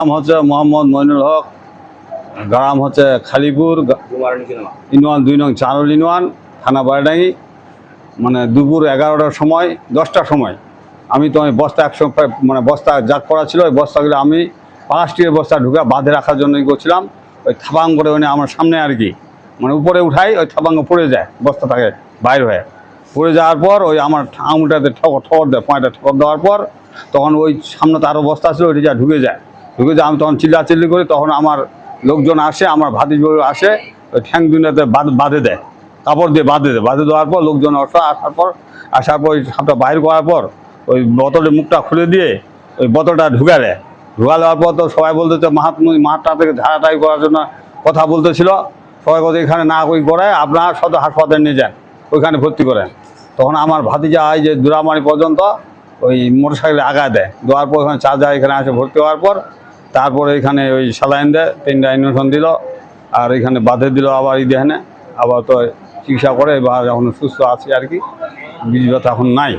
নাম হচ্ছে মোহাম্মদ মইনুল হক গ্রাম হচ্ছে খালিপুর ইউনিয়ন দুই নং চারুল ইউনিয়ন থানা বারডাঙ্গি। মানে দুপুর এগারোটার সময় দশটার সময়। আমি তো ওই বস্তা একশো মানে বস্তা জাগ করা ছিল ওই বস্তাগুলো আমি প্লাস্টিকের বস্তা ঢুকে বাঁধে রাখার জন্য ই করছিলাম। ওই থাপাং করে মানে আমার সামনে আর কি মানে উপরে উঠাই ওই থাপাঙ্গ পড়ে যায় বস্তা থাকে বাইর হয়ে। পড়ে যাওয়ার পর ওই আমার আঙুলটাতে ঠকর ঠকর দেয় পাঁচটা ঠকর দেওয়ার পর তখন ওই সামনে তো আরও বস্তা ছিল ওইটা যা ঢুকে যায়। ঢুকে যায় আমি তখন চিল্লাচিল্লি করি, তখন আমার লোকজন আসে, আমার ভাতিজ আসে ওই ঠ্যাং দুনিয়াতে বাঁধ দেয়। কাপড় দিয়ে বাঁধে দেয়। বাঁধে দেওয়ার পর লোকজন আসা, আসার পর আসার পর ওই সাপটা বাইর করার পর ওই বোতলের মুখটা খুলে দিয়ে ওই বোতলটা ঢুকা দেয়। ঢুকা দেওয়ার পর তো সবাই বলতেছে, মাহাত্মা, মাঠটা থেকে ধারাটাই করার জন্য কথা বলতেছিল। সবাই বলতে এখানে না কই করে আপনার সদর হাসপাতালে নিয়ে যান, ওইখানে ভর্তি করেন। তখন আমার ভাতিজা হয় যে দুরামারি পর্যন্ত ওই মোটর সাইকেলে আগায় দেয়। দেওয়ার পর ওখানে চার্জার এখানে আসে, ভর্তি হওয়ার পর তারপরে এখানে ওই স্যালাইন দেয় পেনটা ইঞ্জেকশন দিল, আর এখানে বাঁধে দিল আবার এই দেখেনে আবার তো চিকিৎসা করে বা এখন সুস্থ আছে আর কি, বীজ ব্যথা এখন নাই।